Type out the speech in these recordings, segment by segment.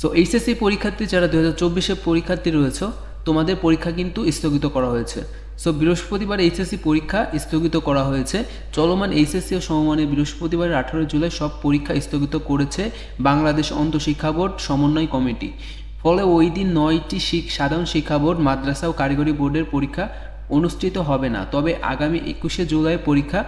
So HSC পরীক্ষার্থী যারা দু হাজার চব্বিশে পরীক্ষার্থী রয়েছে, তোমাদের পরীক্ষা কিন্তু স্থগিত করা হয়েছে। সো বৃহস্পতিবার এইচএসসি পরীক্ষা স্থগিত করা হয়েছে। চলমান এইচএসসি ও সমমানে বৃহস্পতিবার আঠারো জুলাই সব পরীক্ষা স্থগিত করেছে বাংলাদেশ অন্তঃশিক্ষা বোর্ড সমন্বয় কমিটি। ফলে ওই দিন নয়টি সাধারণ শিক্ষা বোর্ড, মাদ্রাসা ও কারিগরি বোর্ডের পরীক্ষা অনুষ্ঠিত হবে না। তবে আগামী একুশে জুলাই পরীক্ষা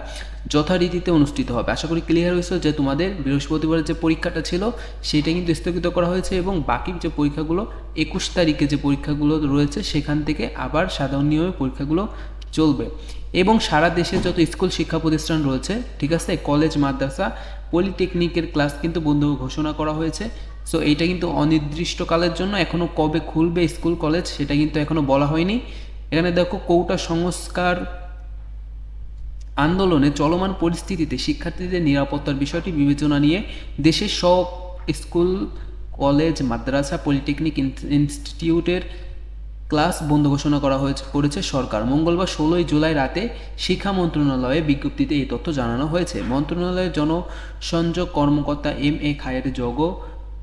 যথারীতিতে অনুষ্ঠিত হবে। আশা করি ক্লিয়ার হয়েছে যে তোমাদের বৃহস্পতিবারের যে পরীক্ষাটা ছিল, সেটা কিন্তু স্থগিত করা হয়েছে এবং বাকি যে পরীক্ষাগুলো, একুশ তারিখে যে পরীক্ষাগুলো রয়েছে, সেখান থেকে আবার সাধারণ নিয়মে পরীক্ষাগুলো চলবে। এবং সারা দেশে যত স্কুল শিক্ষা প্রতিষ্ঠান রয়েছে, ঠিক আছে, কলেজ, মাদ্রাসা, পলিটেকনিকের ক্লাস কিন্তু বন্ধ ঘোষণা করা হয়েছে। সো এইটা কিন্তু অনির্দিষ্টকালের জন্য এখনও কবে খুলবে স্কুল, কলেজ, সেটা কিন্তু এখনও বলা হয়নি। এখানে দেখো কৌটা সংস্কার আন্দোলনে চলমান পরিস্থিতিতে শিক্ষার্থীদের নিরাপত্তার বিষয়টি বিবেচনা নিয়ে দেশের সব স্কুল, কলেজ, মাদ্রাসা, পলিটেকনিক ইনস্টিটিউটের ক্লাস বন্ধ ঘোষণা করা হয়েছে, করেছে সরকার। মঙ্গলবার ষোলোই জুলাই রাতে শিক্ষা মন্ত্রণালয়ে বিজ্ঞপ্তিতে এই তথ্য জানানো হয়েছে। মন্ত্রণালয়ের জনসংযোগ কর্মকর্তা এম এ খায়ের জগো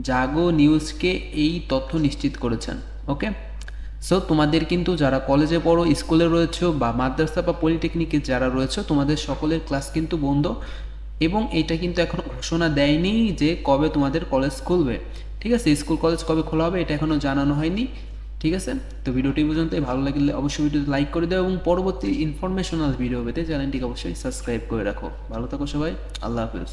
জাগো নিউজকে এই তথ্য নিশ্চিত করেছেন। ওকে? সো তোমাদের কিন্তু যারা কলেজে পড়ো স্কুলে রয়েছে বা মাদ্রাসা বা পলিটেকনিকে যারা রয়েছে, তোমাদের সকলের ক্লাস কিন্তু বন্ধ এবং এটা কিন্তু এখনও ঘোষণা দেয়নি যে কবে তোমাদের কলেজ খুলবে। ঠিক আছে? স্কুল কলেজ কবে খোলা হবে এটা এখনও জানানো হয়নি। ঠিক আছে? তো ভিডিওটি পর্যন্ত ভালো লাগলে অবশ্যই ভিডিওতে লাইক করে দাও এবং পরবর্তী ইনফরমেশনাল ভিডিও পেতে চ্যানেলটিকে অবশ্যই সাবস্ক্রাইব করে রাখো। ভালো থাকো সবাই। আল্লাহ হাফেজ।